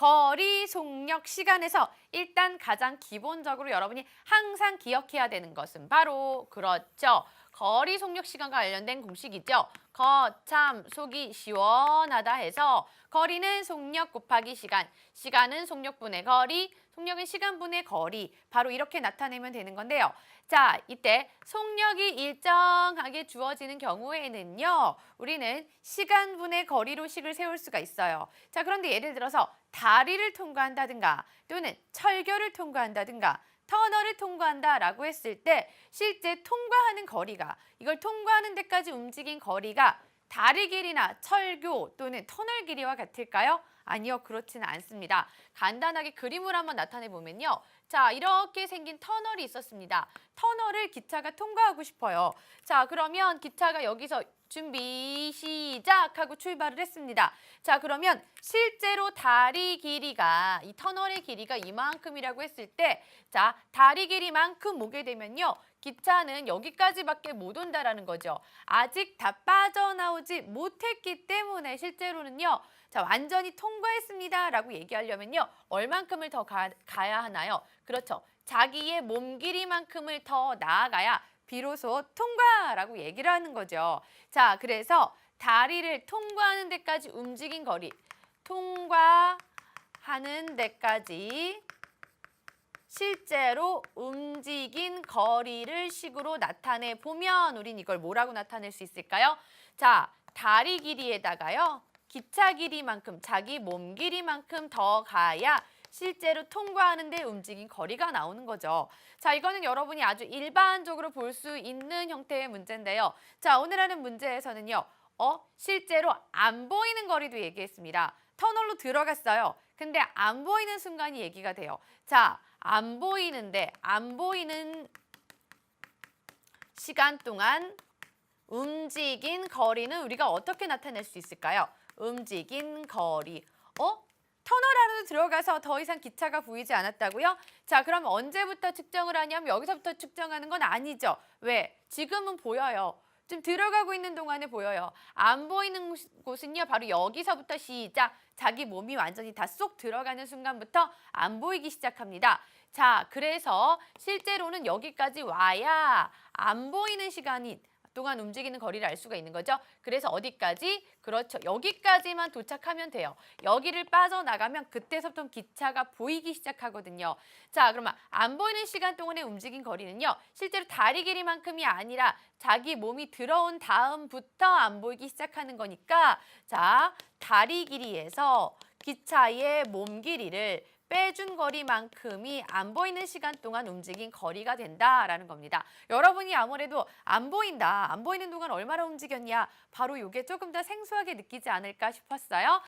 거리 속력 시간에서 일단 가장 기본적으로 여러분이 항상 기억해야 되는 것은 바로 그렇죠. 거리 속력 시간과 관련된 공식이죠. 거참 속이 시원하다 해서 거리는 속력 곱하기 시간, 시간은 속력분의 거리, 속력은 시간분의 거리 바로 이렇게 나타내면 되는 건데요. 자, 이때 속력이 일정하게 주어지는 경우에는요. 우리는 시간분의 거리로 식을 세울 수가 있어요. 자, 그런데 예를 들어서 다리를 통과한다든가 또는 철교를 통과한다든가 터널을 통과한다라고 했을 때 실제 통과하는 거리가 이걸 통과하는 데까지 움직인 거리가 다리 길이나 철교 또는 터널 길이와 같을까요? 아니요, 그렇지는 않습니다. 간단하게 그림을 한번 나타내 보면요. 자, 이렇게 생긴 터널이 있었습니다. 터널을 기차가 통과하고 싶어요. 자, 그러면 기차가 여기서 준비 시작 하고 출발을 했습니다. 자, 그러면 실제로 다리 길이가 이 터널의 길이가 이만큼이라고 했을 때 자, 다리 길이만큼 오게 되면요. 기차는 여기까지밖에 못 온다라는 거죠. 아직 다 빠져나오지 못했기 때문에 실제로는요. 자, 완전히 통과했습니다라고 얘기하려면요. 얼만큼을 더 가, 가야 하나요? 그렇죠. 자기의 몸 길이만큼을 더 나아가야 비로소 통과라고 얘기를 하는 거죠. 자, 그래서 다리를 통과하는 데까지 움직인 거리, 통과하는 데까지 실제로 움직인 거리를 식으로 나타내 보면 우린 이걸 뭐라고 나타낼 수 있을까요? 자, 다리 길이에다가요. 기차 길이만큼 자기 몸 길이만큼 더 가야 실제로 통과하는데 움직인 거리가 나오는 거죠. 자, 이거는 여러분이 아주 일반적으로 볼 수 있는 형태의 문제인데요. 자, 오늘 하는 문제에서는요. 어, 실제로 안 보이는 거리도 얘기했습니다. 터널로 들어갔어요. 근데 안 보이는 순간이 얘기가 돼요. 자, 안 보이는데 안 보이는 시간 동안 움직인 거리는 우리가 어떻게 나타낼 수 있을까요? 움직인 거리. 어? 터널 안으로 들어가서 더 이상 기차가 보이지 않았다고요? 자, 그럼 언제부터 측정을 하냐면 여기서부터 측정하는 건 아니죠. 왜? 지금은 보여요. 지금 들어가고 있는 동안에 보여요. 안 보이는 곳- 곳은요, 바로 여기서부터 시작. 자기 몸이 완전히 다 쏙 들어가는 순간부터 안 보이기 시작합니다. 자, 그래서 실제로는 여기까지 와야 안 보이는 시간이 동안 움직이는 거리를 알 수가 있는 거죠. 그래서 어디까지? 그렇죠. 여기까지만 도착하면 돼요. 여기를 빠져나가면 그때서부터 기차가 보이기 시작하거든요. 자, 그러면 안 보이는 시간 동안에 움직인 거리는요. 실제로 다리 길이만큼이 아니라 자기 몸이 들어온 다음부터 안 보이기 시작하는 거니까 자, 다리 길이에서 기차의 몸 길이를 빼준 거리만큼이 안 보이는 시간 동안 움직인 거리가 된다라는 겁니다. 여러분이 아무래도 안 보인다, 안 보이는 동안 얼마나 움직였냐, 바로 이게 조금 더 생소하게 느끼지 않을까 싶었어요.